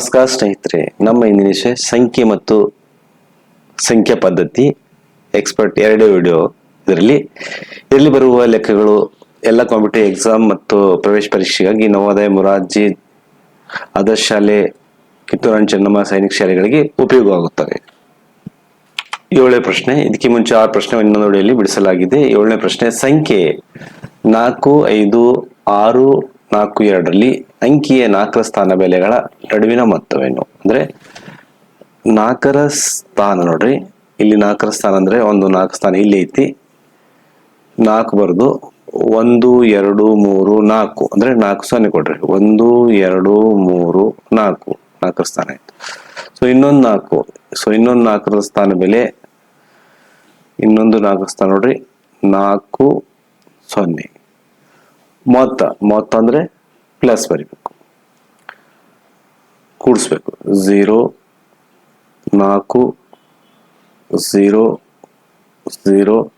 ನಮಸ್ಕಾರ ಸ್ನೇಹಿತರೆ, ನಮ್ಮ ಇಂದಿನ ವಿಷಯ ಸಂಖ್ಯೆ ಮತ್ತು ಸಂಖ್ಯಾ ಪದ್ಧತಿ ಎಕ್ಸ್ಪರ್ಟ್ ಎರಡೇ ವಿಡಿಯೋ ಇದರಲ್ಲಿ. ಇದರಲ್ಲಿ ಬರುವ ಲೆಕ್ಕಗಳು, ಎಲ್ಲ ಕಾಂಪಿಟೇಟಿವ್ ಎಕ್ಸಾಮ್ ಮತ್ತು ಪ್ರವೇಶ ಪರೀಕ್ಷೆಗಾಗಿ ನವೋದಯ ಮುರಾರ್ಜಿ, ಆದರ್ಶ ಶಾಲೆ, ಕಿತ್ತೂರು ಚೆನ್ನಮ್ಮ ಸೈನಿಕ ಶಾಲೆಗಳಿಗೆ ಉಪಯೋಗವಾಗುತ್ತವೆ. ಏಳನೇ ಪ್ರಶ್ನೆ, ಇದಕ್ಕೆ ಮುಂಚೆ ಆರು ಪ್ರಶ್ನೆ ಇನ್ನೊಂದು ಬಿಡಿಸಲಾಗಿದೆ. ಏಳನೇ ಪ್ರಶ್ನೆ, ಸಂಖ್ಯೆ ನಾಲ್ಕು, ಐದು, ಆರು ನಾಲ್ಕು ಎರಡರಲ್ಲಿ ಅಂಕಿಯ ನಾಲ್ಕರ ಸ್ಥಾನ ಬೆಲೆಗಳ ನಡುವಿನ ಮೊತ್ತವೇನು? ಅಂದ್ರೆ ನಾಲ್ಕರ ಸ್ಥಾನ ನೋಡ್ರಿ. ಇಲ್ಲಿ ನಾಲ್ಕರ ಸ್ಥಾನ ಅಂದ್ರೆ ಒಂದು ನಾಲ್ಕು ಸ್ಥಾನ ಇಲ್ಲಿ ಐತಿ. ನಾಲ್ಕು ಬರೆದು ಒಂದು, ಎರಡು, ಮೂರು, ನಾಲ್ಕು. ಅಂದ್ರೆ ನಾಲ್ಕು ಸೊನ್ನೆ ಕೊಡ್ರಿ. ಒಂದು, ಎರಡು, ಮೂರು, ನಾಲ್ಕು. ನಾಲ್ಕರ ಸ್ಥಾನ ಆಯ್ತು. ಸೊ ಇನ್ನೊಂದು ನಾಲ್ಕು. ಸೊ ಇನ್ನೊಂದು ನಾಲ್ಕರ ಸ್ಥಾನ ಬೆಲೆ ಇನ್ನೊಂದು ನಾಲ್ಕು ಸ್ಥಾನ ನೋಡ್ರಿ. ನಾಲ್ಕು ಸೊನ್ನೆ. ಮೊತ್ತ ಮೊತ್ತ ಅಂದ್ರೆ ಪ್ಲಸ್ ಬರಿಬೇಕು. ಕೂಡಿಸ್ಬೇಕು. ಝೀರೋ ನಾಲ್ಕು ಝೀರೋ ಝೀರೋ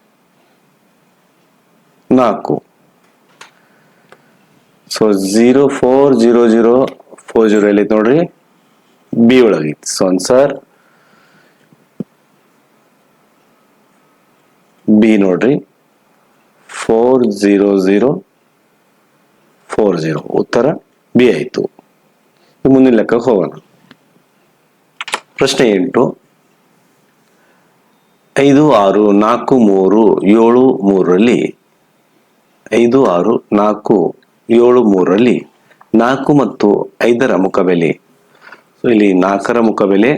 ನಾಲ್ಕು. So zero four zero zero four zero ಎಲ್ಲಿ ನೋಡ್ರಿ? ಬಿ ಒಳಗಿತ್ತು. ಸೊ ಆನ್ಸರ್ ಬಿ ನೋಡ್ರಿ. Four zero zero four zero. ಉತ್ತರ ಬಿ ಆಯಿತು. ಮುಂದಿನ ಲೆಕ್ಕಕ್ಕೆ ಹೋಗೋಣ. ಪ್ರಶ್ನೆ ಎಂಟು. ಐದು, ಆರು, ನಾಲ್ಕು, ಮೂರು, ಏಳು, ಮೂರರಲ್ಲಿ, ಐದು, ಆರು, ನಾಲ್ಕು, ಏಳು, ಮೂರರಲ್ಲಿ, ನಾಲ್ಕು ಮತ್ತು ಐದರ ಮುಖಬೆಲೆ ಸೊ ಇಲ್ಲಿ ನಾಲ್ಕರ ಮುಖಬೆಲೆ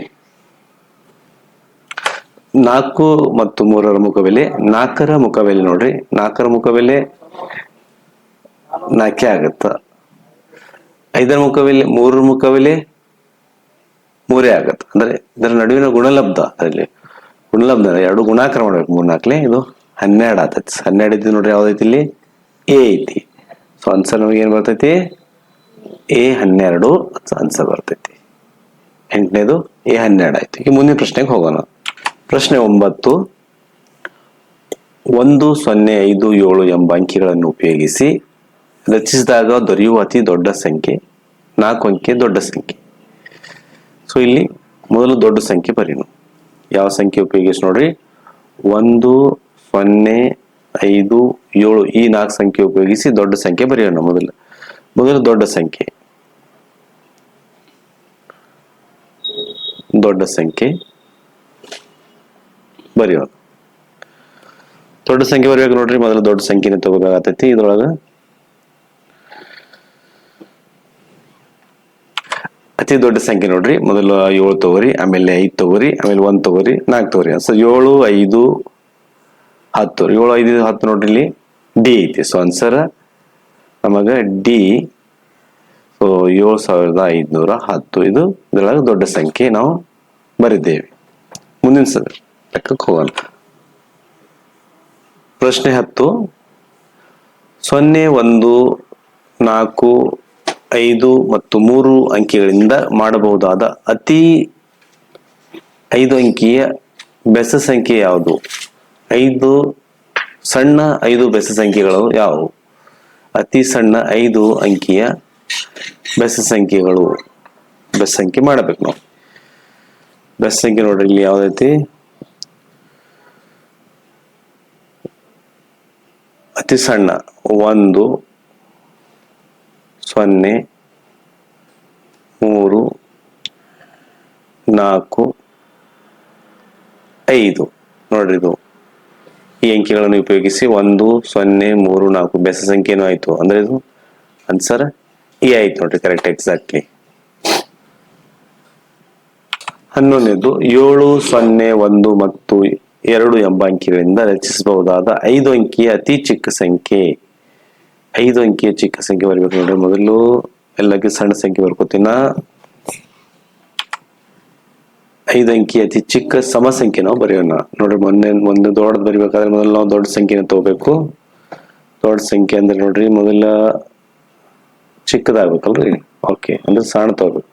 ನಾಲ್ಕು ಮತ್ತು ಮೂರರ ಮುಖಬೆಲೆ ನಾಲ್ಕರ ಮುಖಬೆಲೆ ನೋಡ್ರಿ. ನಾಲ್ಕರ ಮುಖಬೆಲೆ ನಾಲ್ಕೇ ಆಗತ್ತ? ಐದರ ಮುಖವಿಲೆ ಮೂರರ ಮುಖವಿಲೆ ಮೂರೇ ಆಗತ್ತ. ಅಂದ್ರೆ ಇದರ ನಡುವಿನ ಗುಣಲಬ್ಧ ಅದರಲ್ಲಿ. ಗುಣಲಬ್ಧ ಎರಡು ಗುಣಾಕಾರ ಮಾಡ್ಬೇಕು ಮೂರ್ ನಾಲ್ಕಲೆ ಇದು ಹನ್ನೆರಡು ಆತೈತಿ. ಹನ್ನೆರಡು ಇದ್ದು ನೋಡ್ರಿ ಯಾವ್ದೈತಿ ಇಲ್ಲಿ? ಎ ಐತಿ. ಸೊ ಆನ್ಸರ್ ನಮಗೆ ಏನ್ ಬರ್ತೈತಿ? ಎ ಹನ್ನೆರಡು ಆನ್ಸರ್ ಬರ್ತೈತಿ. ಎಂಟನೇದು, ಎ ಹನ್ನೆರಡು ಆಯ್ತು. ಈಗ ಮುಂದಿನ ಪ್ರಶ್ನೆಗೆ ಹೋಗೋಣ. ಪ್ರಶ್ನೆ ಒಂಬತ್ತು. ಒಂದು, ಸೊನ್ನೆ, ಐದು, ಏಳು ಎಂಬ ಅಂಕಿಗಳನ್ನು ಉಪಯೋಗಿಸಿ ರಚಿಸಿದಾಗ ದೊರೆಯುವ ಅತಿ ದೊಡ್ಡ ಸಂಖ್ಯೆ, ನಾಲ್ಕು ಅಂಕೆ ದೊಡ್ಡ ಸಂಖ್ಯೆ. ಸೊ ಇಲ್ಲಿ ಮೊದಲು ದೊಡ್ಡ ಸಂಖ್ಯೆ ಬರೀನು ಯಾವ ಸಂಖ್ಯೆ ಉಪಯೋಗಿಸಿ ನೋಡ್ರಿ? ಒಂದು, ಸೊನ್ನೆ, ಐದು, ಏಳು. ಈ ನಾಲ್ಕು ಸಂಖ್ಯೆ ಉಪಯೋಗಿಸಿ ದೊಡ್ಡ ಸಂಖ್ಯೆ ಬರೆಯೋಣ ಮೊದಲು. ಮೊದಲು ದೊಡ್ಡ ಸಂಖ್ಯೆ. ದೊಡ್ಡ ಸಂಖ್ಯೆ ಬರೆಯೋಣ. ದೊಡ್ಡ ಸಂಖ್ಯೆ ಬರೆಯಬೇಕು ನೋಡ್ರಿ ಮೊದಲು ದೊಡ್ಡ ಸಂಖ್ಯೆನೇ ತಗೋಬೇಕಾಗತೈತಿ. ಇದ್ರೊಳಗ ಅತಿ ದೊಡ್ಡ ಸಂಖ್ಯೆ ನೋಡ್ರಿ. ಮೊದಲು ಏಳು ತಗೋರಿ, ಆಮೇಲೆ ಐದು ತಗೋರಿ, ಆಮೇಲೆ ಒಂದು ತಗೋರಿ, ನಾಲ್ಕು ತಗೋರಿ. ಸೊ ಏಳು, ಐದು, ಹತ್ತು. ಏಳು, ಐದು ಹತ್ತು ನೋಡ್ರಿ ಇಲ್ಲಿ. ಡಿ ಐತಿ. ಸೊ ಆನ್ಸರ್ ನಮಗೆ ಡಿ. ಸೊ ಏಳು ಸಾವಿರದ ಐದುನೂರ ಹತ್ತು. ಇದು ಇದರೊಳಗೆ ದೊಡ್ಡ ಸಂಖ್ಯೆ ನಾವು ಬರಿದ್ದೇವೆ ಮುಂದಿನ ಸಲ ಲೆಕ್ಕಕ್ಕೆ ಹೋಗೋಣ ಪ್ರಶ್ನೆ ಹತ್ತು. ಸೊನ್ನೆ, ಒಂದು, ನಾಲ್ಕು ಐದು ಮತ್ತು ಮೂರು ಅಂಕಿಗಳಿಂದ ಮಾಡಬಹುದಾದ ಅತಿ ಐದು ಅಂಕಿಯ ಬೆಸ ಸಂಖ್ಯೆ ಯಾವುದು? ಐದು ಸಣ್ಣ ಐದು ಬೆಸ ಸಂಖ್ಯೆಗಳು ಯಾವುವು ಅತಿ ಸಣ್ಣ ಐದು ಅಂಕಿಯ ಬೆಸ ಸಂಖ್ಯೆಗಳು. ಬೆಸ ಸಂಖ್ಯೆ ಮಾಡಬೇಕು ನಾವು. ಬೆಸ ಸಂಖ್ಯೆ ನೋಡ್ರಿ, ಇಲ್ಲಿ ಯಾವ್ದೈತಿ ಅತಿ ಸಣ್ಣ ಒಂದು ಸೊನ್ನೆ, ಮೂರು, ನಾಲ್ಕು, ಐದು. ನೋಡ್ರಿ ಇದು. ಈ ಅಂಕಿಗಳನ್ನು ಉಪಯೋಗಿಸಿ ಒಂದು, ಸೊನ್ನೆ, ಮೂರು, ನಾಲ್ಕು. ಬೆಸ ಸಂಖ್ಯೆನೂ ಆಯ್ತು? ಅಂದ್ರೆ ಇದು ಆನ್ಸರ್ ಈ ಆಯ್ತು ನೋಡ್ರಿ ಕರೆಕ್ಟ್ ಎಕ್ಸಾಕ್ಟ್ಲಿ ಹನ್ನೊಂದನೇದು, ಏಳು, ಸೊನ್ನೆ, ಒಂದು ಮತ್ತು ಎರಡು ಎಂಬ ಅಂಕಿಗಳಿಂದ ರಚಿಸಬಹುದಾದ ಐದು ಅಂಕಿಯ ಅತಿ ಚಿಕ್ಕ ಸಂಖ್ಯೆ. ಐದು ಅಂಕಿಯ ಚಿಕ್ಕ ಸಂಖ್ಯೆ ಬರಬೇಕು ನೋಡ್ರಿ. ಮೊದಲು ಎಲ್ಲಕ್ಕೆ ಸಣ್ಣ ಸಂಖ್ಯೆ ಬರ್ಕೋತೀನ? ಐದು ಅಂಕಿ ಅತಿ ಚಿಕ್ಕ ಸಮ ಸಂಖ್ಯೆ ನಾವು ಬರೆಯೋಣ. ನೋಡ್ರಿ, ಮೊನ್ನೆ ಒಂದು ದೊಡ್ಡ ಬರಿಬೇಕಾದ್ರೆ ಮೊದಲು ನಾವು ದೊಡ್ಡ ಸಂಖ್ಯೆನ ತಗೋಬೇಕು. ದೊಡ್ಡ ಸಂಖ್ಯೆ ಅಂದ್ರೆ ನೋಡ್ರಿ, ಮೊದಲ ಚಿಕ್ಕದಾಗ್ಬೇಕಲ್ರಿ? ಓಕೆ ಅಂದ್ರೆ ಸಣ್ಣ ತಗೋಬೇಕು.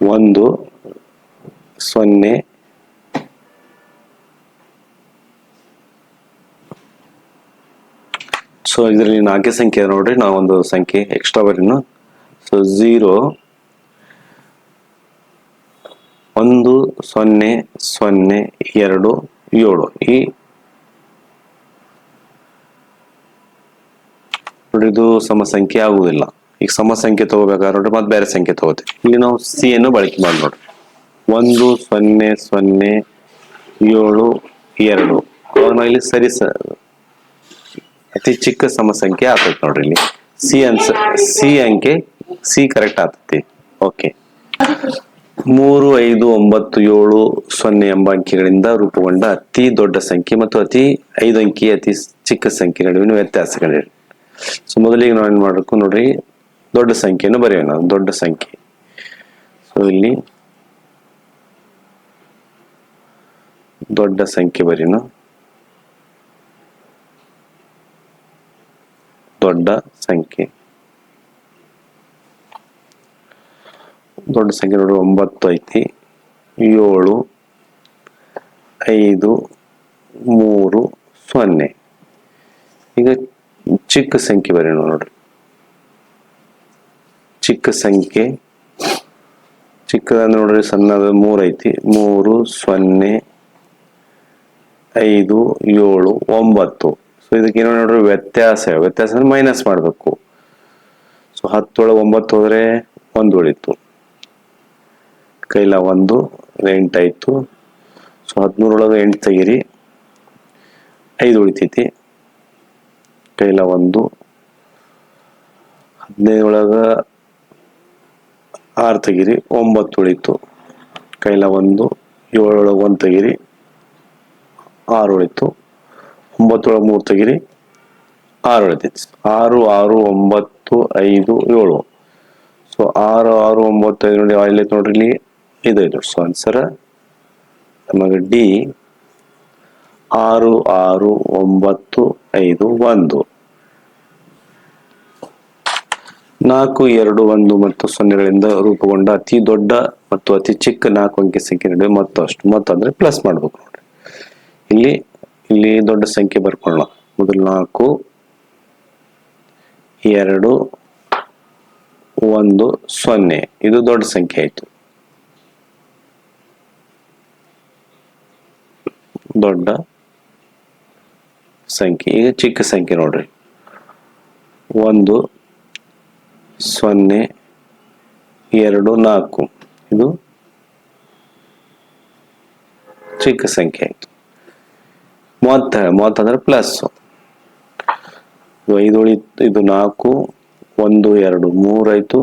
ಒಂದು, ಸೊನ್ನೆ ಸೊ ಇದರಲ್ಲಿ ನಾಲ್ಕೇ ಸಂಖ್ಯೆ ನೋಡ್ರಿ. ನಾವೊಂದು ಸಂಖ್ಯೆ ಎಕ್ಸ್ಟ್ರಾ ಬರೀನು. ಸೊ ಝೀರೋ ಒಂದು, ಸೊನ್ನೆ ಸೊನ್ನೆ, ಎರಡು, ಏಳು. ಈ ನೋಡ್ರಿ, ಇದು ಸಮ ಸಂಖ್ಯೆ ಆಗುವುದಿಲ್ಲ ಈಗ ಸಮ ಸಂಖ್ಯೆ ತಗೋಬೇಕಾದ್ರೆ ನೋಡ್ರಿ, ಮತ್ತೆ ಬೇರೆ ಸಂಖ್ಯೆ ತಗೋತೀವಿ. ಇಲ್ಲಿ ನಾವು ಸಿ ಅನ್ನು ಬಳಕೆ ಮಾಡಿ ನೋಡ್ರಿ. ಒಂದು, ಸೊನ್ನೆ ಸೊನ್ನೆ, ಏಳು, ಎರಡು. ಅವಾಗ ಇಲ್ಲಿ ಸರಿ ಅತಿ ಚಿಕ್ಕ ಸಮಸಂಖ್ಯೆ ಆಗ್ತೈತಿ ನೋಡ್ರಿ ಇಲ್ಲಿ. ಸಿ ಅನ್ಸ ಸಿ ಅಂಕೆ ಸಿ ಕರೆಕ್ಟ್ ಆಗ್ತೈತಿ ಓಕೆ ಮೂರು, ಐದು, ಒಂಬತ್ತು, ಏಳು, ಸೊನ್ನೆ ಎಂಬ ಅಂಕಿಗಳಿಂದ ರೂಪುಗೊಂಡ ಅತಿ ದೊಡ್ಡ ಸಂಖ್ಯೆ ಮತ್ತು ಅತಿ ಐದು ಅಂಕಿ, ಅತಿ ಚಿಕ್ಕ ಸಂಖ್ಯೆ ನಡುವಿನ ವ್ಯತ್ಯಾಸಗಳಿವೆ. ಸೊ ಮೊದಲಿಗೆ ನಾವು ಏನ್ ಮಾಡಬೇಕು ನೋಡ್ರಿ? ದೊಡ್ಡ ಸಂಖ್ಯೆಯನ್ನು ಬರೆಯೋಣ. ದೊಡ್ಡ ಸಂಖ್ಯೆ. ಸೊ ಇಲ್ಲಿ ದೊಡ್ಡ ಸಂಖ್ಯೆ ಬರೆಯೋಣ. ದೊಡ್ಡ ಸಂಖ್ಯೆ. ದೊಡ್ಡ ಸಂಖ್ಯೆ ನೋಡಿ ಒಂಬತ್ತು ಐತಿ. ಏಳು, ಐದು, ಮೂರು, ಸೊನ್ನೆ. ಈಗ ಚಿಕ್ಕ ಸಂಖ್ಯೆ ಬರೆಯೋಣ ನೋಡ್ರಿ. ಚಿಕ್ಕ ಸಂಖ್ಯೆ. ಚಿಕ್ಕದಂದ್ರೆ ನೋಡ್ರಿ, ಸಣ್ಣದ ಮೂರು ಐತಿ. ಮೂರು, ಸೊನ್ನೆ, ಐದು, ಏಳು, ಒಂಬತ್ತು. ಸೊ ಇದಕ್ಕೆ ಏನೋ ನೋಡ್ರಿ ವ್ಯತ್ಯಾಸ ವ್ಯತ್ಯಾಸ ಅಂದ್ರೆ ಮೈನಸ್ ಮಾಡಬೇಕು. ಸೊ ಹತ್ತೊಳಗೆ ಒಂಬತ್ತು ಹೋದ್ರೆ ಒಂದು ಉಳಿತು. ಕೈಲ ಒಂದು ಎಂಟಾಯ್ತು ಸೊ ಹದಿಮೂರೊಳಗೆ ಎಂಟು ತೆಗಿರಿ. ಐದು ಉಳಿತೈತಿ. ಕೈಲ ಒಂದು. ಹದಿನೈದರೊಳಗ ಆರು ತೆಗಿರಿ, ಒಂಬತ್ತು ಉಳಿತು. ಕೈಲ ಒಂದು ಏಳೊಳಗೆ ಒಂದು ತೆಗಿರಿ, ಆರು ಉಳಿತು. ಒಂಬತ್ತೊಳಗೆ ಮೂರು ತೆಗಿರಿ. ಆರು ಉಳಿತೈತಿ ಆರು ಆರು, ಒಂಬತ್ತು, ಐದು, ಏಳು. ಸೊ ಆರು ಆರು, ಒಂಬತ್ತು, ಐದು ನೋಡಿ ಅಲ್ಲಿ ನೋಡ್ರಿ ಇಲ್ಲಿ. ಇದೈದು ಸೊ ಆನ್ಸರ್ ನಮಗೆ ಡಿ ಆರು ಆರು, ಒಂಬತ್ತು, ಐದು, ಒಂದು. ನಾಲ್ಕು, ಎರಡು, ಒಂದು ಮತ್ತು ಸೊನ್ನೆಗಳಿಂದ ರೂಪುಗೊಂಡ ಅತಿ ದೊಡ್ಡ ಮತ್ತು ಅತಿ ಚಿಕ್ಕ ನಾಲ್ಕು ಅಂಕಿ ಸಂಖ್ಯೆ ನಡುವೆ ಮತ್ತು ಅಷ್ಟು ಮತ್ತು ಅಂದ್ರೆ ಪ್ಲಸ್ ಮಾಡ್ಬೇಕು ನೋಡ್ರಿ. ಇಲ್ಲಿ ಇಲ್ಲಿ ದೊಡ್ಡ ಸಂಖ್ಯೆ ಬರ್ಕೊಳ್ಳೋಣ. ಮೊದಲು ನಾಲ್ಕು, ಎರಡು, ಒಂದು, ಸೊನ್ನೆ. ಇದು ದೊಡ್ಡ ಸಂಖ್ಯೆ ಆಯ್ತು. ದೊಡ್ಡ ಸಂಖ್ಯೆ. ಈಗ ಚಿಕ್ಕ ಸಂಖ್ಯೆ ನೋಡ್ರಿ. ಒಂದು, ಸೊನ್ನೆ, ಎರಡು, ನಾಲ್ಕು. ಇದು ಚಿಕ್ಕ ಸಂಖ್ಯೆ ಆಯ್ತು. ಮೂವತ್ತ ಮೂವತ್ತ ಅಂದ್ರೆ ಪ್ಲಸ್ ಐದು ಇದು ನಾಲ್ಕು, ಒಂದು, ಎರಡು, ಮೂರು ಆಯ್ತು.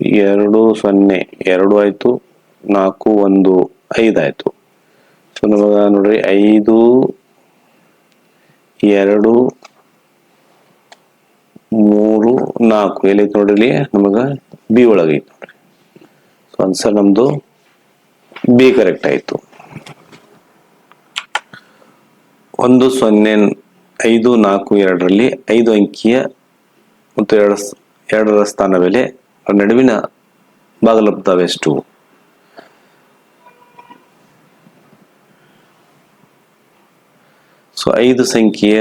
ಎರಡು, ಸೊನ್ನೆ, ಎರಡು ಆಯ್ತು. ನಾಲ್ಕು, ಒಂದು ಐದಾಯ್ತು ಸೊ ನಮಗ ನೋಡ್ರಿ, ಐದು, ಎರಡು, ಮೂರು, ನಾಲ್ಕು. ಎಲ್ಲೈತೆ ನೋಡ್ರಿ ಇಲ್ಲಿ? ನಮಗ ಬಿ ಒಳಗೈತೆ ನೋಡ್ರಿ. ಸೊ ಆನ್ಸರ್ ನಮ್ದು ಬಿ ಕರೆಕ್ಟ್ ಆಯ್ತು. ಒಂದು ಸೊನ್ನೆ ಐದು ನಾಲ್ಕು ಎರಡರಲ್ಲಿ ಐದು ಅಂಕಿಯ ಮತ್ತು ಎರಡು ಎರಡರ ಸ್ಥಾನ ಬೆಲೆ ನಡುವಿನ ಭಾಗಲಬ್ಧವೆಷ್ಟು ಸೊ, ಐದು ಸಂಖ್ಯೆಯ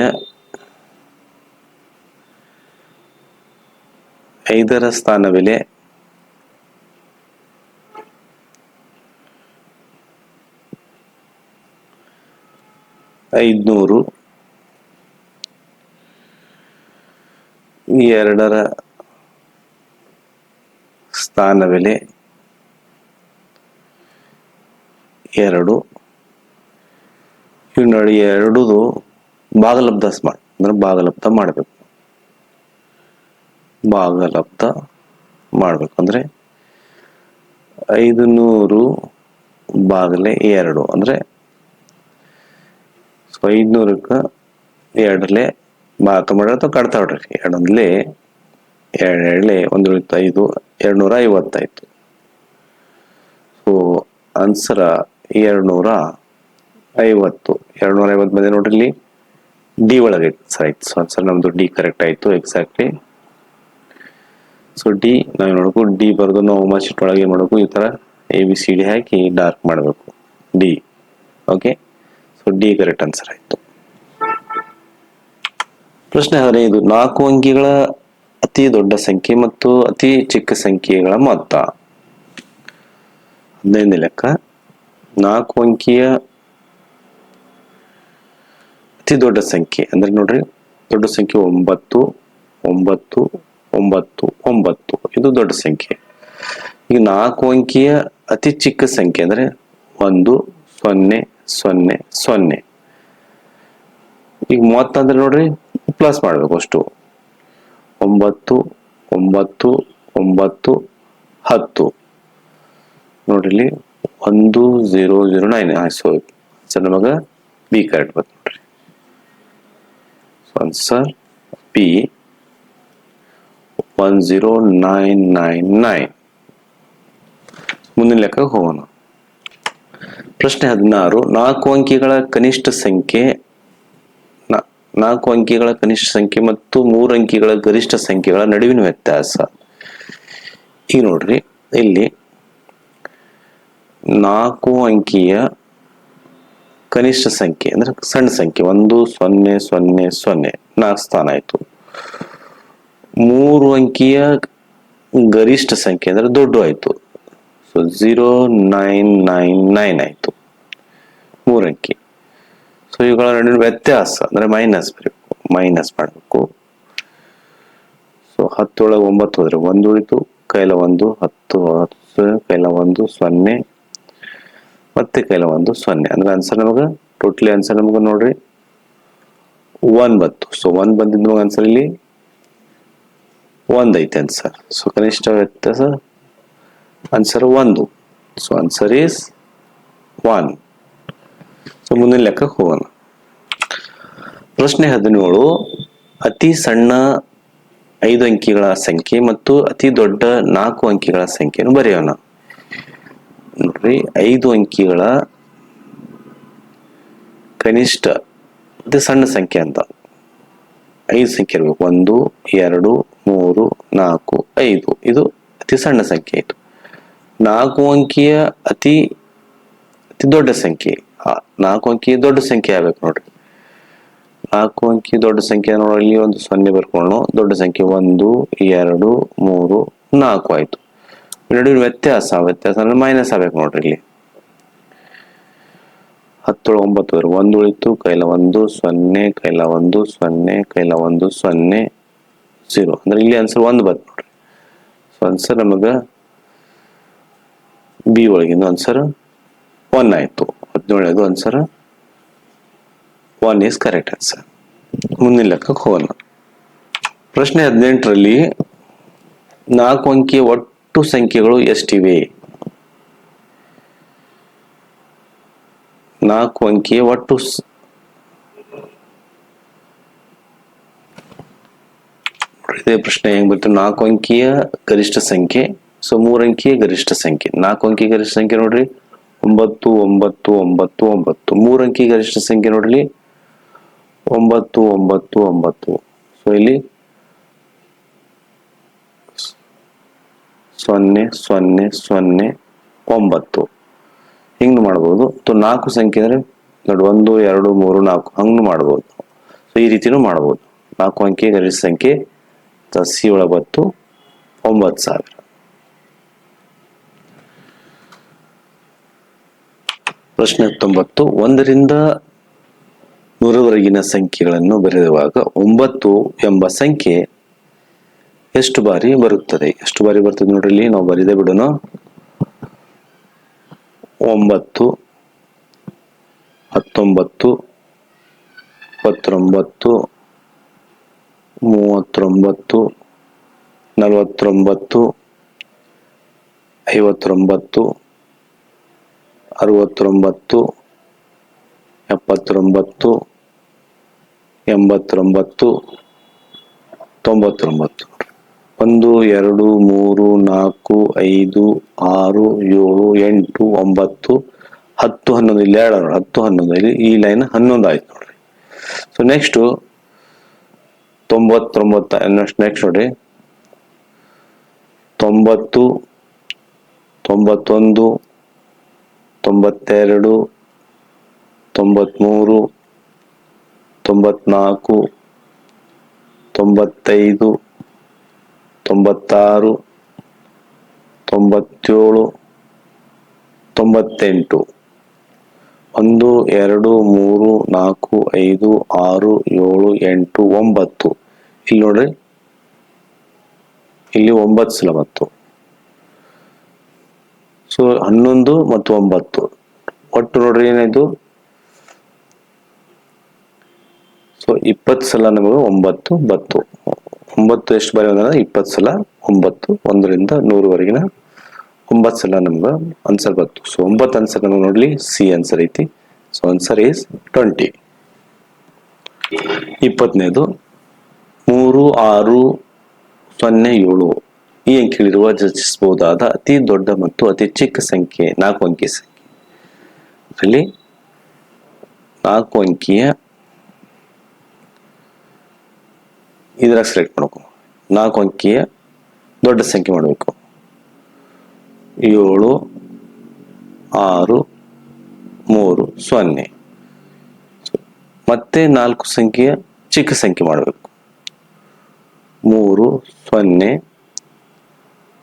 ಐದರ ಸ್ಥಾನ ಬೆಲೆ ಐದ್ನೂರು. ಎರಡರ ಸ್ಥಾನ ಬೆಲೆ ಎರಡು. ಇವ್ ನೋಡಿ ಎರಡುದು ಭಾಗಲಬ್ಧ ಸ್ಮಾರ್ಟ್ ಅಂದ್ರೆ ಭಾಗಲಬ್ಧ ಮಾಡಬೇಕು. ಭಾಗಲಬ್ಧ ಮಾಡಬೇಕು, ಅಂದ್ರೆ ಐದು ನೂರು ಬಾಗಲೆ ಎರಡು, ಅಂದ್ರೆ ಸೊ ಐದ್ನೂರಕ್ಕ ಎರಡಲೆ ಮಾಡ್ರಿ ಅಥವಾ ಕಡ್ತಾ ಬಿಡ್ರಿ. ಎರಡೊಂದ್ಲೆ ಎರಡು ಎರಡ್ಲೆ ಒಂದು ಐದು ಎರಡ್ನೂರ ಐವತ್ತಾಯ್ತು ಸೊ ಆನ್ಸರ ಎರಡ್ನೂರ ಐವತ್ತು ಎರಡ್ನೂರ ಐವತ್ತು ಬಂದೆ ನೋಡ್ರಿ ಇಲ್ಲಿ. ಡಿ ಒಳಗೆ ಸರ್ ಆಯ್ತು. ಸೊ ಆನ್ಸರ್ ನಮ್ದು ಡಿ ಕರೆಕ್ಟ್ ಆಯ್ತು ಎಕ್ಸಾಕ್ಟ್ಲಿ ಸೊ ಡಿ ನಾವು ನೋಡ್ಬೇಕು ಡಿ ಬರೆದು ನಾವು ಮಾರ್ಕ್ಶೀಟ್ ಒಳಗೆ ಮಾಡಬೇಕು? ಈ ತರ ಎ ಬಿ ಸಿ ಡಿ ಹಾಕಿ ಡಾರ್ಕ್ ಮಾಡಬೇಕು. D okay so D correct answer ಆಯ್ತು. ಪ್ರಶ್ನೆ ಹದಿನೈದು, ನಾಲ್ಕು ಅಂಕಿಗಳ ಅತಿ ದೊಡ್ಡ ಸಂಖ್ಯೆ ಮತ್ತು ಅತಿ ಚಿಕ್ಕ ಸಂಖ್ಯೆಗಳ ಮೊತ್ತ. ಹದಿನೈದನೇ ಲೆಕ್ಕ. ನಾಲ್ಕು ಅಂಕಿಯ ಅತಿ ದೊಡ್ಡ ಸಂಖ್ಯೆ, ಅಂದ್ರೆ ನೋಡ್ರಿ, ದೊಡ್ಡ ಸಂಖ್ಯೆ ಒಂಬತ್ತು ಒಂಬತ್ತು ಒಂಬತ್ತು ಒಂಬತ್ತು. ಇದು ದೊಡ್ಡ ಸಂಖ್ಯೆ. ಈಗ ನಾಲ್ಕು ಅಂಕಿಯ ಅತಿ ಚಿಕ್ಕ ಸಂಖ್ಯೆ, ಅಂದ್ರೆ ಒಂದು, ಸೊನ್ನೆ ಸೊನ್ನೆ ಸೊನ್ನೆ. ಈಗ ಮೂವತ್ತಂದ್ರೆ ನೋಡ್ರಿ ಪ್ಲಸ್ ಮಾಡ್ಬೇಕು ಅಷ್ಟು. ಒಂಬತ್ತು ಒಂಬತ್ತು ಒಂಬತ್ತು, ಹತ್ತು. ನೋಡ್ರಿ ಒಂದು zero zero nine so sir, ನಮಗೆ ಬಿ ಕರೆಕ್ಟ್ ಬಂತು ನೋಡ್ರಿ. Answer P one zero nine nine nine ಮುಂದಿನ ಲೆಕ್ಕಕ್ಕೆ ಹೋಗೋಣ. ಪ್ರಶ್ನೆ ಹದಿನಾರು, ನಾಲ್ಕು ಅಂಕಿಗಳ ಕನಿಷ್ಠ ಸಂಖ್ಯೆ ನಾಲ್ಕು ಅಂಕಿಗಳ ಕನಿಷ್ಠ ಸಂಖ್ಯೆ ಮತ್ತು ಮೂರು ಅಂಕಿಗಳ ಗರಿಷ್ಠ ಸಂಖ್ಯೆಗಳ ನಡುವಿನ ವ್ಯತ್ಯಾಸ. ಈಗ ನೋಡ್ರಿ, ಇಲ್ಲಿ ನಾಲ್ಕು ಅಂಕಿಯ ಕನಿಷ್ಠ ಸಂಖ್ಯೆ, ಅಂದ್ರೆ ಸಣ್ಣ ಸಂಖ್ಯೆ, ಒಂದು, ಸೊನ್ನೆ ಸೊನ್ನೆ ಸೊನ್ನೆ, ನಾಲ್ಕು ಸ್ಥಾನ ಆಯ್ತು. ಮೂರು ಅಂಕಿಯ ಗರಿಷ್ಠ ಸಂಖ್ಯೆ, ಅಂದ್ರೆ ದೊಡ್ಡ ಆಯ್ತು so zero nine nine nine ಆಯಿತು. ಮೂರು ಅಂಕಿ ಸೊ ಇವುಗಳ ನಡುವಿನ ವ್ಯತ್ಯಾಸ, ಅಂದ್ರೆ ಮೈನಸ್ ಬರಬೇಕು ಮೈನಸ್ ಮಾಡಬೇಕು. ಸೊ ಹತ್ತೊಳಗೆ ಒಂಬತ್ತು ಹೋದ್ರೆ ಒಂದು ಉಳಿತು, ಕೈಲ ಒಂದು, ಹತ್ತು ಹತ್ತು, ಕೈಲ ಒಂದು, ಸೊನ್ನೆ, ಮತ್ತೆ ಕೈಲ ಒಂದು, ಸೊನ್ನೆ. ಅಂದ್ರೆ ಆನ್ಸರ್ ನಮಗೆ ಟೋಟಲಿ ಆನ್ಸರ್ ನಮಗೆ ನೋಡ್ರಿ. ಒನ್ ಬಂತು. ಸೊ ಒನ್ ಬಂದಿದ್ ನಮಗ ಆನ್ಸರ್ ಇಲ್ಲಿ ಒಂದೈತೆ ಆನ್ಸರ್ ಸೊ ಕನಿಷ್ಠ ವ್ಯತ್ಯಾಸ ಆನ್ಸರ್ ಒಂದು so answer is one so ಮುಂದಿನ ಲೆಕ್ಕಕ್ಕೆ ಹೋಗೋಣ. ಪ್ರಶ್ನೆ ಹದಿನೇಳು. ಅತಿ ಸಣ್ಣ ಐದು ಅಂಕಿಗಳ ಸಂಖ್ಯೆ ಮತ್ತು ಅತಿ ದೊಡ್ಡ ನಾಲ್ಕು ಅಂಕಿಗಳ ಸಂಖ್ಯೆಯನ್ನು ಬರೆಯೋಣ. ನೋಡ್ರಿ, ಐದು ಅಂಕಿಗಳ ಕನಿಷ್ಠ ಅತಿ ಸಣ್ಣ ಸಂಖ್ಯೆ ಅಂತ. ಐದು ಸಂಖ್ಯೆ ಇರಬೇಕು. ಒಂದು, ಎರಡು, ಮೂರು, ನಾಲ್ಕು, ಐದು. ಇದು ಅತಿ ಸಣ್ಣ ಸಂಖ್ಯೆ ಇದು. ನಾಲ್ಕು ಅಂಕಿಯ ಅತಿ ಅತಿ ದೊಡ್ಡ ಸಂಖ್ಯೆ. ನಾಲ್ಕು ಅಂಕಿ ದೊಡ್ಡ ಸಂಖ್ಯೆ ಆಗ್ಬೇಕು ನೋಡ್ರಿ. ನಾಲ್ಕು ಅಂಕಿ ದೊಡ್ಡ ಸಂಖ್ಯೆ ನೋಡಿ ಇಲ್ಲಿ ಒಂದು ಸೊನ್ನೆ ಬರ್ಕೊಳ್ಳೋ ದೊಡ್ಡ ಸಂಖ್ಯೆ ಒಂದು, ಎರಡು, ಮೂರು, ನಾಲ್ಕು ಆಯ್ತು. ನಡುವಿನ ವ್ಯತ್ಯಾಸ ವ್ಯತ್ಯಾಸ ಅಂದ್ರೆ ಮೈನಸ್ ಆಗ್ಬೇಕು ನೋಡ್ರಿ ಇಲ್ಲಿ. ಹತ್ತೊಳ ಒಂಬತ್ತು ವರೆ ಒಂದು ಉಳಿತು, ಕೈಲ ಒಂದು, ಸೊನ್ನೆ, ಕೈಲ ಒಂದು, ಸೊನ್ನೆ, ಕೈಲ ಒಂದು, ಸೊನ್ನೆ ಝೀರೋ ಅಂದ್ರೆ ಇಲ್ಲಿ ಆನ್ಸರ್ ಒಂದು ಬರ್ತ ನೋಡ್ರಿ. ಸೊ ಆನ್ಸರ್ ನಮಗ ಬಿ ಒಳಗಿಂದು ಆನ್ಸರ್ ಒನ್ ಆಯ್ತು. ಹದಿನೇಳನೇದು answer one is correct answer ಮುಂದಿನ ಲೆಕ್ಕಕ್ಕೆ ಹೋಗೋಣ. ಪ್ರಶ್ನೆ ಹದಿನೆಂಟರಲ್ಲಿ ನಾಲ್ಕು ಅಂಕಿಯ ಒಟ್ಟು ಸಂಖ್ಯೆಗಳು ಎಷ್ಟಿವೆ? ನಾಲ್ಕು ಅಂಕಿಯ ಒಟ್ಟು ಇದೇ ಪ್ರಶ್ನೆ ಹೆಂಗ್ ಬರ್ತದೆ ನಾಲ್ಕು ಅಂಕಿಯ ಗರಿಷ್ಠ ಸಂಖ್ಯೆ ಸೊ ಮೂರು ಅಂಕಿಯ ಗರಿಷ್ಠ ಸಂಖ್ಯೆ. ನಾಲ್ಕು ಅಂಕಿ ಗರಿಷ್ಠ ಸಂಖ್ಯೆ ನೋಡ್ರಿ. ಒಂಬತ್ತು ಒಂಬತ್ತು ಒಂಬತ್ತು ಒಂಬತ್ತು. ಮೂರು ಅಂಕಿ ಗರಿಷ್ಠ ಸಂಖ್ಯೆ ನೋಡ್ರಿ ಒಂಬತ್ತು ಒಂಬತ್ತು ಒಂಬತ್ತು. ಸೊ ಇಲ್ಲಿ ಸೊನ್ನೆ ಸೊನ್ನೆ ಸೊನ್ನೆ, ಒಂಬತ್ತು. ಹಿಂಗ್ ಮಾಡ್ಬೋದು. ಅಥವಾ ನಾಲ್ಕು ಸಂಖ್ಯೆ ಅಂದ್ರೆ ನೋಡಿ, ಒಂದು, ಎರಡು, ಮೂರು, ನಾಲ್ಕು. ಹಂಗ್ ಮಾಡ್ಬೋದು. ಸೊ ಈ ರೀತಿನೂ ಮಾಡ್ಬೋದು. ನಾಲ್ಕು ಅಂಕಿ ಗರಿಷ್ಠ ಸಂಖ್ಯೆ ಸಿ ಒಳಬತ್ತು, ಒಂಬತ್ತು ಸಾವಿರ. ಪ್ರಶ್ನೆ ಹತ್ತೊಂಬತ್ತು ಒಂದರಿಂದ ನೂರವರೆಗಿನ ಸಂಖ್ಯೆಗಳನ್ನು ಬರೆಯುವಾಗ ಒಂಬತ್ತು ಎಂಬ ಸಂಖ್ಯೆ ಎಷ್ಟು ಬಾರಿ ಬರುತ್ತದೆ? ಎಷ್ಟು ಬಾರಿ ಬರ್ತದೆ ನೋಡ್ರಿ ಇಲ್ಲಿ? ನಾವು ಬರೆದೇ ಬಿಡೋಣ. ಒಂಬತ್ತು, ಹತ್ತೊಂಬತ್ತು, ಇಪ್ಪತ್ತೊಂಬತ್ತು, ಮೂವತ್ತೊಂಬತ್ತು, ನಲವತ್ತೊಂಬತ್ತು, ಐವತ್ತೊಂಬತ್ತು ಅರವತ್ತೊಂಬತ್ತು, ಎಪ್ಪತ್ತೊಂಬತ್ತು, ಎಂಬತ್ತೊಂಬತ್ತು, ತೊಂಬತ್ತೊಂಬತ್ತು. ಒಂದು, ಎರಡು, ಮೂರು, ನಾಲ್ಕು, ಐದು, ಆರು, ಏಳು, ಎಂಟು, ಒಂಬತ್ತು, ಹತ್ತು, ಹನ್ನೊಂದು, ಇಲ್ಲಿ ಎರಡು ಹತ್ತು, ಹನ್ನೊಂದು, ಇಲ್ಲಿ ಈ ಲೈನ್ ಹನ್ನೊಂದು ಆಯ್ತು ನೋಡ್ರಿ. ಸೊ ನೆಕ್ಸ್ಟ್ ತೊಂಬತ್ತೊಂಬತ್ತ ನೆಕ್ಸ್ಟ್ ನೋಡ್ರಿ. ತೊಂಬತ್ತು, ತೊಂಬತ್ತೊಂದು ತೊಂಬತ್ತೆರಡು, ತೊಂಬತ್ಮೂರು, ತೊಂಬತ್ನಾಲ್ಕು, ತೊಂಬತ್ತೈದು, ತೊಂಬತ್ತಾರು, ತೊಂಬತ್ತೇಳು, ತೊಂಬತ್ತೆಂಟು. ಒಂದು, ಎರಡು, ಮೂರು, ನಾಲ್ಕು, ಐದು, ಆರು, ಏಳು, ಎಂಟು, ಒಂಬತ್ತು. ಇಲ್ಲಿ ನೋಡ್ರಿ. ಇಲ್ಲಿ ಒಂಬತ್ತು ಸಲ ಮತ್ತು ಸೊ ಹನ್ನೊಂದು ಮತ್ತು ಒಂಬತ್ತು. ಒಟ್ಟು ನೋಡ್ರಿ ಏನಾಯ್ತು? ಸೊ ಇಪ್ಪತ್ತು ಸಲ ನಮಗೆ ಒಂಬತ್ತು, ಬತ್ತು. ಒಂಬತ್ತು ಎಷ್ಟು ಬಾರಿ ಅಂದ್ರೆ ಇಪ್ಪತ್ತು ಸಲ ಒಂಬತ್ತು, ಒಂದರಿಂದ ನೂರವರೆಗಿನ ಒಂಬತ್ತು ಸಲ ನಮ್ಗೆ ಆನ್ಸರ್ ಬತ್ತು ಸೊ ಒಂಬತ್ತು ಆನ್ಸರ್ ನಮಗೆ ನೋಡ್ಲಿ ಸಿ ಆನ್ಸರ್ ಐತಿ. ಸೊ ಆನ್ಸರ್ ಈಸ್ ಟ್ವೆಂಟಿ ಇಪ್ಪತ್ತನೇದು, ಮೂರು, ಆರು, ಸೊನ್ನೆ, ಏಳು. ಈ ಅಂಕಿಗಳಿರುವ ರಚಿಸಬಹುದಾದ ಅತಿ ದೊಡ್ಡ ಮತ್ತು ಅತಿ ಚಿಕ್ಕ ಸಂಖ್ಯೆ, ನಾಲ್ಕು ಅಂಕಿ ಸಂಖ್ಯೆ. ಅಲ್ಲಿ ನಾಲ್ಕು ಅಂಕಿಯ ಇದ್ರಾಗ ಸೆಲೆಕ್ಟ್ ಮಾಡಬೇಕು ನಾಲ್ಕು ಅಂಕಿಯ ದೊಡ್ಡ ಸಂಖ್ಯೆ ಮಾಡಬೇಕು. ಏಳು, ಆರು, ಮೂರು, ಸೊನ್ನೆ. ಮತ್ತೆ ನಾಲ್ಕು ಸಂಖ್ಯೆಯ ಚಿಕ್ಕ ಸಂಖ್ಯೆ ಮಾಡಬೇಕು. ಮೂರು, ಸೊನ್ನೆ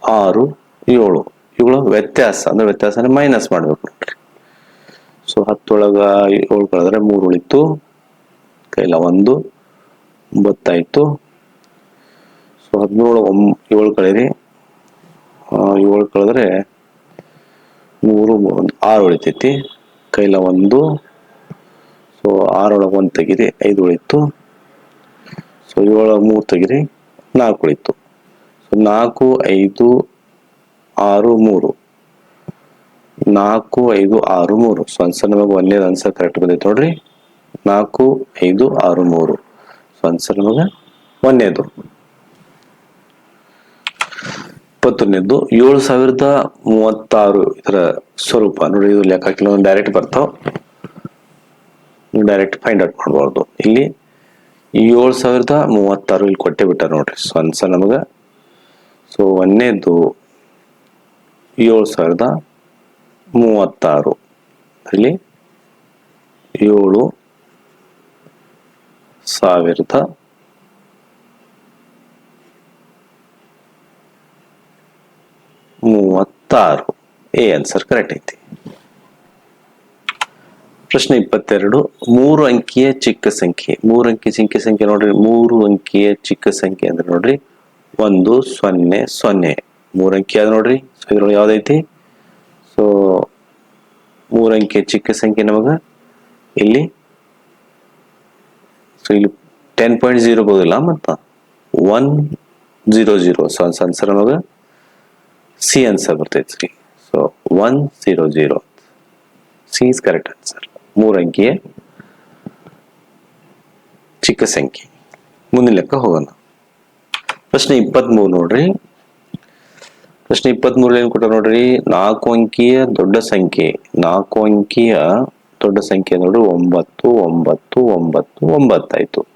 ಆರು, ಏಳು. ಇವುಗಳ ವ್ಯತ್ಯಾಸ, ಅಂದ್ರೆ ವ್ಯತ್ಯಾಸ ಮೈನಸ್ ಮಾಡ್ಬೇಕು. ಸೊ ಹತ್ತೊಳಗ ಏಳು ಕಳೆದ್ರೆ ಮೂರು ಉಳಿತು. ಕೈಲ ಒಂದು, ಒಂಬತ್ತಾಯ್ತು. ಸೊ ಹದಿನೇಳು, ಒಂ, ಏಳು ಕಳೀರಿ ಏಳು ಕಳೆದ್ರೆ ಮೂರು ಆರು ಉಳಿತೈತಿ. ಕೈಲ ಒಂದು. ಸೊ ಆರೊಳಗೆ ಒಂದು ತೆಗೀರಿ, ಐದು ಉಳಿತು. ಸೊ ಏಳು, ಮೂರು ತೆಗೀರಿ, ನಾಲ್ಕು ಉಳಿತು. ನಾಲ್ಕು, ಐದು, ಆರು, ಮೂರು. ನಾಲ್ಕು, ಐದು, ಆರು, ಮೂರು. ಸೊ ಆನ್ಸರ್ ನಮಗೆ ಒಂದೇ ಆನ್ಸರ್ ಕರೆಕ್ಟ್ ಬಂದೈತೆ ನೋಡ್ರಿ. ನಾಲ್ಕು, ಐದು, ಆರು, ಮೂರು. ಸೊ ಆನ್ಸರ್ ನಮಗೆ ಒಂದೇದು ಇಪ್ಪತ್ತೊಂದನೇದು ಏಳು ಸಾವಿರದ ಮೂವತ್ತಾರು ಇದರ ಸ್ವರೂಪ. ನೋಡಿ, ಇದು ಲೆಕ್ಕ ಕೆಲವೊಂದು ಡೈರೆಕ್ಟ್ ಬರ್ತಾವ. ಡೈರೆಕ್ಟ್ ಫೈಂಡ್ ಔಟ್ ಮಾಡಬಾರ್ದು. ಇಲ್ಲಿ ಏಳು ಸಾವಿರದ ಮೂವತ್ತಾರು ಇಲ್ಲಿ ಕೊಟ್ಟೆ ಬಿಟ್ಟಾರ ನೋಡ್ರಿ. ಸೊ ಆನ್ಸರ್ ನಮಗೆ ಸೊ ಒಂದನೇದು ಏಳು ಸಾವಿರದ ಮೂವತ್ತಾರು. ಇಲ್ಲಿ ಏಳು ಸಾವಿರದ ಮೂವತ್ತಾರು. ಎ ಆನ್ಸರ್ ಕರೆಕ್ಟ್ ಐತಿ. ಪ್ರಶ್ನೆ ಇಪ್ಪತ್ತೆರಡು, ಮೂರು ಅಂಕಿಯ ಚಿಕ್ಕ ಸಂಖ್ಯೆ. ಮೂರು ಅಂಕಿ ಚಿಕ್ಕ ಸಂಖ್ಯೆ ನೋಡ್ರಿ, ಮೂರು ಅಂಕಿಯ ಚಿಕ್ಕ ಸಂಖ್ಯೆ ಅಂದ್ರೆ ನೋಡ್ರಿ. ಒಂದು ಸೊನ್ನೆ ಸೊನ್ನೆ. ಮೂರು ಅಂಕಿ ಅದ ನೋಡ್ರಿ. ಸೊ ಇದ್ರೊಳಗೆ ಯಾವ್ದೈತಿ? ಸೊ ಮೂರಂಕಿ ಚಿಕ್ಕ ಸಂಖ್ಯೆ ನಮಗ. ಇಲ್ಲಿ. ಸೊ ಇಲ್ಲಿ ಟೆನ್ ಪಾಯಿಂಟ್ ಜೀರೋ ಬೋದಿಲ್ಲ ಮತ್ತ one zero zero so answer ನಮಗ ಸಿ ಆನ್ಸರ್ ಬರ್ತೈತ್ರಿ so one zero zero C is correct answer ಮೂರಂಕಿಯ ಚಿಕ್ಕ ಸಂಖ್ಯೆ. ಮುಂದಿನ ಲೆಕ್ಕ ಹೋಗೋಣ. ಪ್ರಶ್ನೆ ಇಪ್ಪತ್ಮೂರು ನೋಡ್ರಿ. ಪ್ರಶ್ನೆ ಇಪ್ಪತ್ಮೂರಲ್ಲಿ ಏನ್ ಕೊಟ್ಟ ನೋಡ್ರಿ? ನಾಲ್ಕು ಅಂಕಿಯ ದೊಡ್ಡ ಸಂಖ್ಯೆ. ನಾಲ್ಕು ಅಂಕಿಯ ದೊಡ್ಡ ಸಂಖ್ಯೆ ನೋಡ್ರಿ. ಒಂಬತ್ತು ಒಂಬತ್ತು ಒಂಬತ್ತು ಒಂಬತ್ತಾಯ್ತು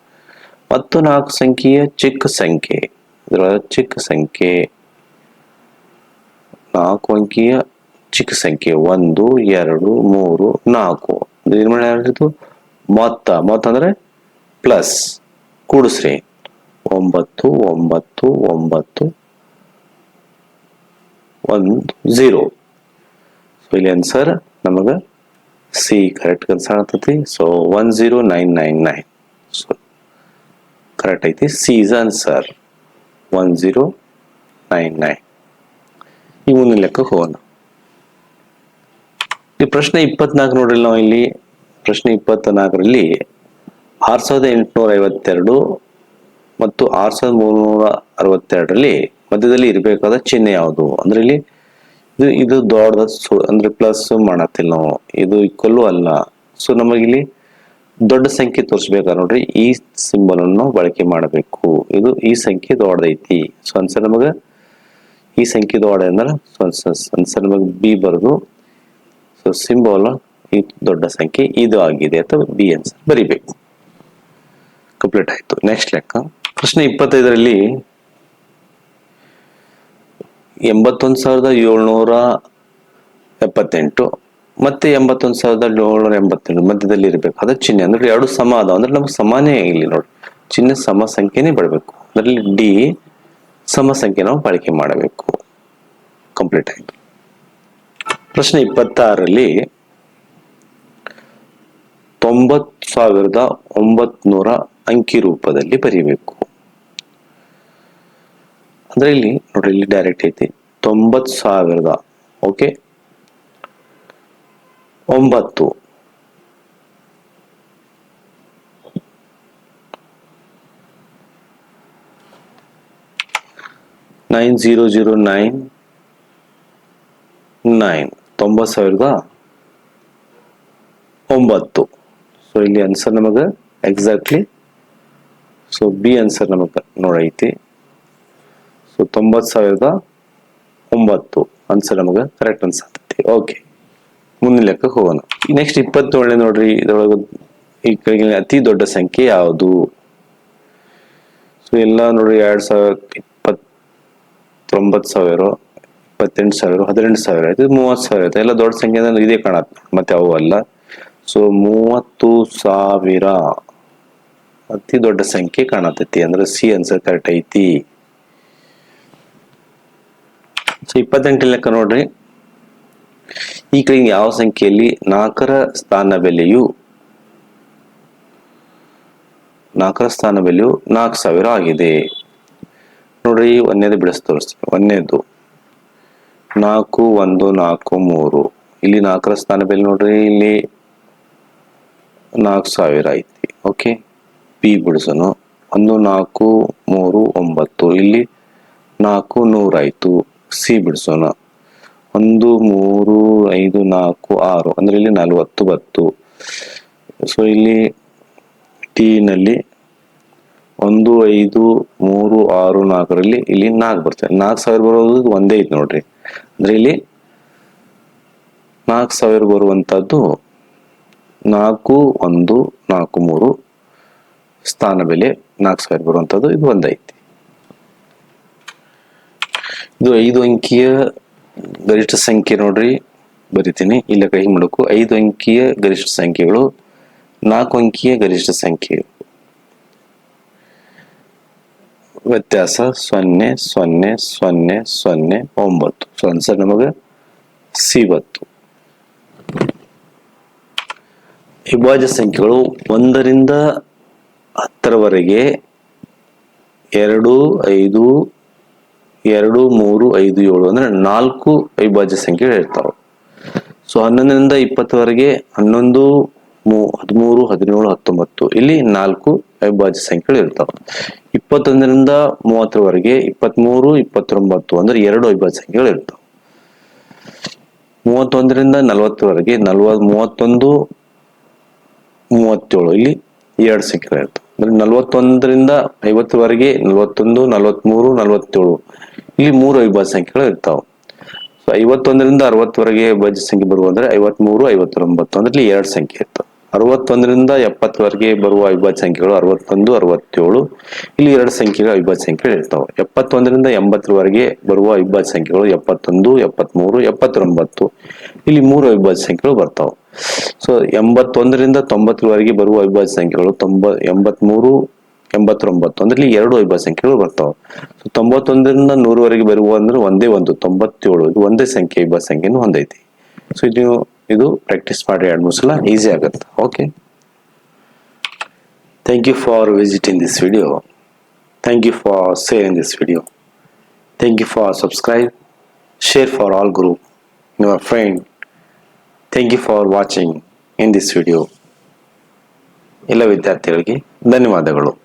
ಮತ್ತು ನಾಲ್ಕು ಸಂಖ್ಯೆಯ ಚಿಕ್ಕ ಸಂಖ್ಯೆ. ಇದರೊಳಗೆ ಚಿಕ್ಕ ಸಂಖ್ಯೆ. ನಾಲ್ಕು ಅಂಕಿಯ ಚಿಕ್ಕ ಸಂಖ್ಯೆ. ಒಂದು, ಎರಡು, ಮೂರು, ನಾಲ್ಕು. ಮಾಡಿ ಮೊತ್ತ. ಮೊತ್ತ ಅಂದ್ರೆ ಪ್ಲಸ್ ಕೂಡಿಸ್ರಿ. ಒಂಬತ್ತು ಒಂಬತ್ತು ಒಂಬತ್ತು ಒಂದು ಝೀರೋ ಸೊ ಇಲ್ಲಿ ಆನ್ಸರ್ ನಮಗ ಸಿ ಕರೆಕ್ಟ್ ಕನ್ಸರ್ ಆಗ್ತೈತಿ. So one zero nine nine nine so correct ಐತಿ. C is answer one zero nine nine ಈ ಮುಂದಿನ ಲೆಕ್ಕ ಹೋಗೋಣ. ಈ ಪ್ರಶ್ನೆ ಇಪ್ಪತ್ನಾಲ್ಕು ನೋಡ್ರಿ ನಾವು ಇಲ್ಲಿ. ಪ್ರಶ್ನೆ ಇಪ್ಪತ್ನಾಲ್ಕರಲ್ಲಿ ಆರ್ ಸಾವಿರದ ಎಂಟುನೂರ ಐವತ್ತೆರಡು ಮತ್ತು ಆರ್ ಸಾವಿರದ ಮೂರ್ನೂರ ಅರವತ್ತೆರಡರಲ್ಲಿ ಮಧ್ಯದಲ್ಲಿ ಇರಬೇಕಾದ ಚಿಹ್ನೆ ಯಾವುದು? ಅಂದ್ರೆ ಇಲ್ಲಿ ಇದು ಇದು ದೊಡ್ಡದ ಅಂದ್ರೆ ಪ್ಲಸ್ ಮಾಡತ್ತಿಲ್ಲ ನಾವು. ಇದು ಈಕ್ವಲ್ಲು ಅಲ್ಲ. ಸೊ ನಮಗಿಲ್ಲಿ ದೊಡ್ಡ ಸಂಖ್ಯೆ ತೋರಿಸ್ಬೇಕಾ ನೋಡ್ರಿ, ಈ ಸಿಂಬಲ್ ಅನ್ನು ಬಳಕೆ ಮಾಡಬೇಕು. ಇದು ಈ ಸಂಖ್ಯೆ ದೊಡ್ಡದೈತಿ. ಸೊ ಅನ್ಸರ್ ನಮಗ ಈ ಸಂಖ್ಯೆ ದೊಡ್ಡ ಅಂದ್ರೆ ಅನ್ಸರ್ ನಮಗೆ ಬಿ ಬರೆದು ಸೊ ಸಿಂಬಲ್ ಈ ದೊಡ್ಡ ಸಂಖ್ಯೆ ಇದು ಆಗಿದೆ ಅಥವಾ ಬಿ ಅನ್ಸರ್ ಬರಿಬೇಕು. ಕಂಪ್ಲೀಟ್ ಆಯಿತು. ನೆಕ್ಸ್ಟ್ ಲೆಕ್ಕ. ಪ್ರಶ್ನೆ ಇಪ್ಪತ್ತೈದರಲ್ಲಿ ಎಂಬತ್ತೊಂದು ಸಾವಿರದ ಏಳ್ನೂರ ಎಪ್ಪತ್ತೆಂಟು ಮತ್ತೆ ಎಂಬತ್ತೊಂದು ಸಾವಿರದ ಏಳ್ನೂರ ಎಂಬತ್ತೆಂಟು ಮಧ್ಯದಲ್ಲಿ ಇರಬೇಕು. ಅದ ಚಿಹ್ನೆ ಅಂದ್ರೆ ಎರಡು ಸಮ ಅದಾವ. ಅಂದ್ರೆ ನಮ್ಗೆ ಸಮಾನೇ ಇಲ್ಲಿ ನೋಡಿ. ಚಿಹ್ನೆ ಸಮ ಸಂಖ್ಯೆನೇ ಬರಬೇಕು. ಅದರಲ್ಲಿ ಡಿ ಸಮ ಸಂಖ್ಯೆ ನಾವು ಬಳಕೆ ಮಾಡಬೇಕು. ಕಂಪ್ಲೀಟ್ ಆಗಿ. ಪ್ರಶ್ನೆ ಇಪ್ಪತ್ತಾರರಲ್ಲಿ ತೊಂಬತ್ತು ಸಾವಿರದ ಒಂಬತ್ನೂರ ಅಂಕಿ ರೂಪದಲ್ಲಿ ಬರೀಬೇಕು. ಅಂದ್ರೆ ಇಲ್ಲಿ ನೋಡ್ರಿ, ಇಲ್ಲಿ ಡೈರೆಕ್ಟ್ ಐತಿ. ತೊಂಬತ್ ಸಾವಿರದ ಓಕೆ ಒಂಬತ್ತು. Nine zero zero nine nine ತೊಂಬತ್ತು ಸಾವಿರದ ಒಂಬತ್ತು. ಸೊ ಇಲ್ಲಿ ಆನ್ಸರ್ ನಮಗೆ ಎಕ್ಸಾಕ್ಟ್ಲಿ ಸೊ ಬಿ ಆನ್ಸರ್ ನಮಗೆ ನೋಡೈತಿ. ಸೊ ತೊಂಬತ್ತು ಸಾವಿರದ ಒಂಬತ್ತು. ಆನ್ಸರ್ ನಮಗೆ ಕರೆಕ್ಟ್ ಅನ್ಸತ್ತೈತಿ ಓಕೆ ಮುಂದಿನ ಲೆಕ್ಕಕ್ಕೆ ಹೋಗೋಣ. ನೆಕ್ಸ್ಟ್ ಇಪ್ಪತ್ತೇಳನೇ ನೋಡ್ರಿ, ಇದ್ರೊಳಗೆ ಈ ಕೆಳಗಿನ ಅತಿ ದೊಡ್ಡ ಸಂಖ್ಯೆ ಯಾವುದು? ಸೊ ಎಲ್ಲ ನೋಡ್ರಿ, ಎರಡು ಸಾವಿರ ಇಪ್ಪತ್ತೊಂಬತ್ತು ಸಾವಿರ, ಇಪ್ಪತ್ತೆಂಟು ಸಾವಿರ, ಹದಿನೆಂಟು ಸಾವಿರ ಆಯ್ತು ಮೂವತ್ತು ಸಾವಿರ ಆಯ್ತು? ಎಲ್ಲ ದೊಡ್ಡ ಸಂಖ್ಯೆ ಅಂದ್ರೆ ಇದೇ ಕಾಣತ್ತೆ, ಮತ್ತೆ ಅವು ಅಲ್ಲ. ಸೊ ಮೂವತ್ತು ಸಾವಿರ ಅತಿ ದೊಡ್ಡ ಸಂಖ್ಯೆ ಕಾಣತೈತಿ ಅಂದ್ರೆ ಸಿ ಆನ್ಸರ್ ಕರೆಕ್ಟ್ ಐತಿ. ಸೊ ಇಪ್ಪತ್ತೆಂಟು ಲೆಕ್ಕ ನೋಡ್ರಿ. ಈ ಕಡೆ ಯಾವ ಸಂಖ್ಯೆಯಲ್ಲಿ ನಾಲ್ಕರ ಸ್ಥಾನ ಬೆಲೆಯು ನಾಲ್ಕರ ಸ್ಥಾನ ಬೆಲೆಯು ನಾಲ್ಕು ಸಾವಿರ ಆಗಿದೆ. ನೋಡ್ರಿ ಒಂದೇದು ಬಿಡಿಸ್ ತೋರಿಸ್ತೀನಿ. ಒಂದೇದು ನಾಲ್ಕು, ಒಂದು, ನಾಲ್ಕು, ಮೂರು. ಇಲ್ಲಿ ನಾಲ್ಕರ ಸ್ಥಾನ ಬೆಲೆ ನೋಡ್ರಿ, ಇಲ್ಲಿ ನಾಲ್ಕು ಸಾವಿರ ಐತಿ. ಓಕೆ ಪಿ ಬಿಡಿಸೋಣ. ಒಂದು, ನಾಲ್ಕು, ಮೂರು, ಒಂಬತ್ತು. ಇಲ್ಲಿ ನಾಲ್ಕು ನೂರಾಯ್ತು ಸಿ ಬಿಡಿಸೋಣ. ಒಂದು, ಮೂರು, ಐದು, ನಾಲ್ಕು, ಆರು. ಅಂದ್ರೆ ಇಲ್ಲಿ ನಲ್ವತ್ತು ಬತ್ತು. ಸೊ ಇಲ್ಲಿ ಟಿ ನಲ್ಲಿ ಒಂದು, ಐದು, ಮೂರು, ಆರು, ನಾಲ್ಕರಲ್ಲಿ ಇಲ್ಲಿ ನಾಲ್ಕು ಬರ್ತದೆ. ನಾಲ್ಕು ಸಾವಿರ ಬರೋದು ಒಂದೇ ಐತಿ ನೋಡ್ರಿ. ಅಂದ್ರೆ ಇಲ್ಲಿ ನಾಲ್ಕು ಸಾವಿರ ಬರುವಂತದ್ದು ನಾಲ್ಕು, ಒಂದು, ನಾಲ್ಕು, ಮೂರು ಸ್ಥಾನ ಬೆಲೆ ನಾಲ್ಕು ಸಾವಿರ ಬರುವಂತದ್ದು ಇದು ಒಂದೈತಿ ಇದು ಐದು ಅಂಕಿಯ ಗರಿಷ್ಠ ಸಂಖ್ಯೆ ನೋಡ್ರಿ, ಬರಿತೀನಿ. ಇಲ್ಲ ಕೈ ಮುಡುಕು ಐದು ಅಂಕಿಯ ಗರಿಷ್ಠ ಸಂಖ್ಯೆಗಳು, ನಾಲ್ಕು ಅಂಕಿಯ ಗರಿಷ್ಠ ಸಂಖ್ಯೆ. ವ್ಯತ್ಯಾಸ ಸೊನ್ನೆ ಸೊನ್ನೆ ಸೊನ್ನೆ ಸೊನ್ನೆ, ಒಂಬತ್ತು. ಸೊ ಆನ್ಸರ್ ನಮಗೆ ಸಿವತ್ತು. ವಿಭಾಜ್ಯ ಸಂಖ್ಯೆಗಳು ಒಂದರಿಂದ ಹತ್ತರವರೆಗೆ ಎರಡು, ಐದು ಎರಡು, ಮೂರು, ಐದು, ಏಳು ಅಂದ್ರೆ ನಾಲ್ಕು ಅವಿಭಾಜ್ಯ ಸಂಖ್ಯೆಗಳು ಇರ್ತಾವೆ. ಸೊ ಹನ್ನೊಂದರಿಂದ ಇಪ್ಪತ್ತವರೆಗೆ ಹನ್ನೊಂದು, ಮೂ, ಹದಿಮೂರು, ಹದಿನೇಳು, ಹತ್ತೊಂಬತ್ತು ಇಲ್ಲಿ ನಾಲ್ಕು ಅವಿಭಾಜ್ಯ ಸಂಖ್ಯೆಗಳು ಇರ್ತಾವೆ. ಇಪ್ಪತ್ತೊಂದರಿಂದ ಮೂವತ್ತರವರೆಗೆ ಇಪ್ಪತ್ಮೂರು, ಇಪ್ಪತ್ತೊಂಬತ್ತು ಅಂದ್ರೆ ಎರಡು ಅವಿಭಾಜ್ಯ ಸಂಖ್ಯೆಗಳು ಇರ್ತಾವೆ. ಮೂವತ್ತೊಂದರಿಂದ ನಲವತ್ತರವರೆಗೆ ನಲ್ವತ್ ಮೂವತ್ತೊಂದು, ಮೂವತ್ತೇಳು, ಇಲ್ಲಿ ಎರಡು ಸಂಖ್ಯೆಗಳು ಇರ್ತವೆ. ಅಂದ್ರೆ ನಲವತ್ತೊಂದರಿಂದ ಐವತ್ತರವರೆಗೆ ನಲವತ್ತೊಂದು, ನಲವತ್ಮೂರು, ನಲವತ್ತೇಳು. ಇಲ್ಲಿ ಮೂರು ಅವಿಭಾಜ್ಯ ಸಂಖ್ಯೆಗಳು ಇರ್ತಾವೆ. ಸೊ ಐವತ್ತೊಂದರಿಂದ ಅರವತ್ತವರೆಗೆ ಅವಿಭಾಜ್ಯ ಸಂಖ್ಯೆ ಬರುವ ಅಂದ್ರೆ ಐವತ್ಮೂರು, ಐವತ್ತೊಂಬತ್ತು. ಅಂದ್ರೆ ಇಲ್ಲಿ ಎರಡು ಸಂಖ್ಯೆ ಇರ್ತವೆ. ಅರವತ್ತೊಂದರಿಂದ ಎಪ್ಪತ್ತವರೆಗೆ ಬರುವ ಅವಿಭಾಜ್ಯ ಸಂಖ್ಯೆಗಳು ಅರವತ್ತೊಂದು, ಅರವತ್ತೇಳು. ಇಲ್ಲಿ ಎರಡು ಸಂಖ್ಯೆಗಳ ಅವಿಭಾಜ್ಯ ಸಂಖ್ಯೆಗಳು ಇರ್ತಾವೆ. ಎಪ್ಪತ್ತೊಂದರಿಂದ ಎಂಬತ್ತರವರೆಗೆ ಬರುವ ಅವಿಭಾಜ್ಯ ಸಂಖ್ಯೆಗಳು ಎಪ್ಪತ್ತೊಂದು, ಎಪ್ಪತ್ಮೂರು, ಎಪ್ಪತ್ತೊಂಬತ್ತು. ಇಲ್ಲಿ ಮೂರು ಅವಿಭಾಜ್ಯ ಸಂಖ್ಯೆಗಳು ಬರ್ತಾವೆ. ಸೊ ಎಂಬತ್ತೊಂದರಿಂದ ತೊಂಬತ್ತರವರೆಗೆ ಬರುವ ಅವಿಭಾಜ್ಯ ಸಂಖ್ಯೆಗಳು ತೊಂಬ, ಎಂಬತ್ಮೂರು, ಎಂಬತ್ತೊಂಬತ್ತು. ಅಂದ್ರೆ ಎರಡು ಅವಿಭಾಜ್ಯ ಸಂಖ್ಯೆಗಳು ಬರ್ತಾವೆ. ಸೊ ತೊಂಬತ್ತೊಂದರಿಂದ ನೂರವರೆಗೆ ಬರುವ ಅಂದ್ರೆ ಒಂದೇ ಒಂದು, ತೊಂಬತ್ತೇಳು. ಇದು ಒಂದೇ ಸಂಖ್ಯೆ, ಅವಿಭಾಜ್ಯ ಸಂಖ್ಯೆಯನ್ನು ಹೊಂದೈತಿ. ಸೊ ಇದು ಇದು ಪ್ರಾಕ್ಟೀಸ್ ಮಾಡಿ ಎರಡು ಮೂರು ಸಲ ಈಸಿ ಆಗುತ್ತೆ. Okay thank you for visiting this video thank you for sharing this video thank you for subscribe share for all group your friend thank you for watching in this video ಎಲ್ಲ ವಿದ್ಯಾರ್ಥಿಗಳಿಗೆ ಧನ್ಯವಾದಗಳು.